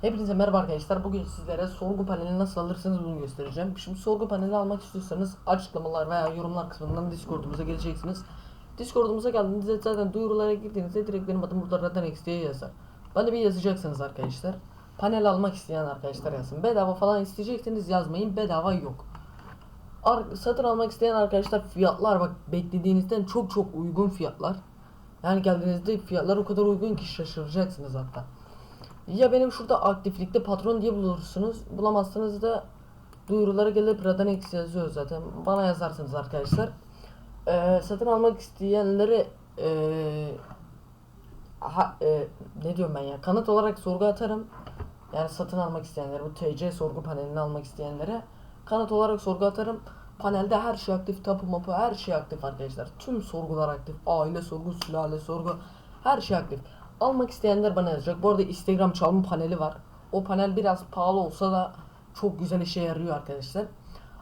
Hepinize merhaba arkadaşlar. Bugün sizlere sorgu paneli nasıl alırsınız bunu göstereceğim. Şimdi sorgu paneli almak istiyorsanız açıklamalar veya yorumlar kısmından Discord'umuza geleceksiniz. Discord'umuza geldiğinizde zaten duyurulara girdiğinizde direkt benim adım burada Radan X diye yazar. Bana bir yazacaksınız arkadaşlar. Panel almak isteyen arkadaşlar yazsın. Bedava falan isteyecekseniz yazmayın. Bedava yok. Ar- satın almak isteyen arkadaşlar fiyatlar bak beklediğinizden çok çok uygun fiyatlar. Yani geldiğinizde fiyatlar o kadar uygun ki şaşıracaksınız hatta. Ya benim şurada aktiflikte patron diye bulursunuz. Bulamazsanız da duyurulara gelip Radan X yazıyor zaten. Bana yazarsınız arkadaşlar. Ee, satın almak isteyenlere ee, ha, ee, ne diyorum ben ya kanıt olarak sorgu atarım. Yani satın almak isteyenlere bu TC sorgu panelini almak isteyenlere kanıt olarak sorgu atarım. Panelde her şey aktif, tapu mapu her şey aktif arkadaşlar. Tüm sorgular aktif. Aile sorgu, sülale sorgu her şey aktif. Almak isteyenler bana yazacak. Bu arada Instagram çalma paneli var. O panel biraz pahalı olsa da çok güzel işe yarıyor arkadaşlar.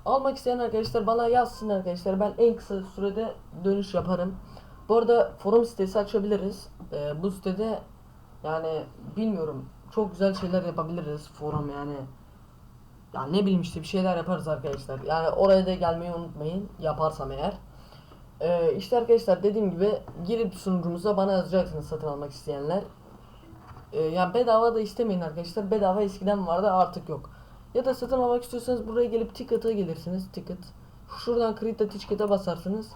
Almak isteyen arkadaşlar bana yazsın arkadaşlar. Ben en kısa sürede dönüş yaparım. Bu arada forum sitesi açabiliriz. Ee, bu sitede yani bilmiyorum çok güzel şeyler yapabiliriz forum yani. Ya ne bileyim işte bir şeyler yaparız arkadaşlar. Yani oraya da gelmeyi unutmayın yaparsam eğer. Ee, işte arkadaşlar dediğim gibi girip sunucumuza bana yazacaksınız satın almak isteyenler. Ee, yani bedava da istemeyin arkadaşlar. Bedava eskiden vardı artık yok. Ya da satın almak istiyorsanız buraya gelip ticket'a gelirsiniz. Ticket. Şuradan Krita Ticket'e basarsınız.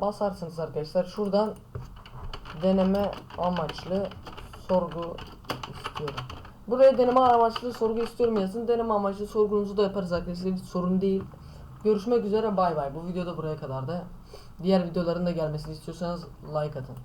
Basarsınız arkadaşlar. Şuradan deneme amaçlı sorgu istiyorum. Buraya deneme amaçlı sorgu istiyorum yazın. Deneme amaçlı sorgunuzu da yaparız arkadaşlar. Hiç sorun değil. Görüşmek üzere bay bay. Bu videoda buraya kadar da. Diğer videoların da gelmesini istiyorsanız like atın.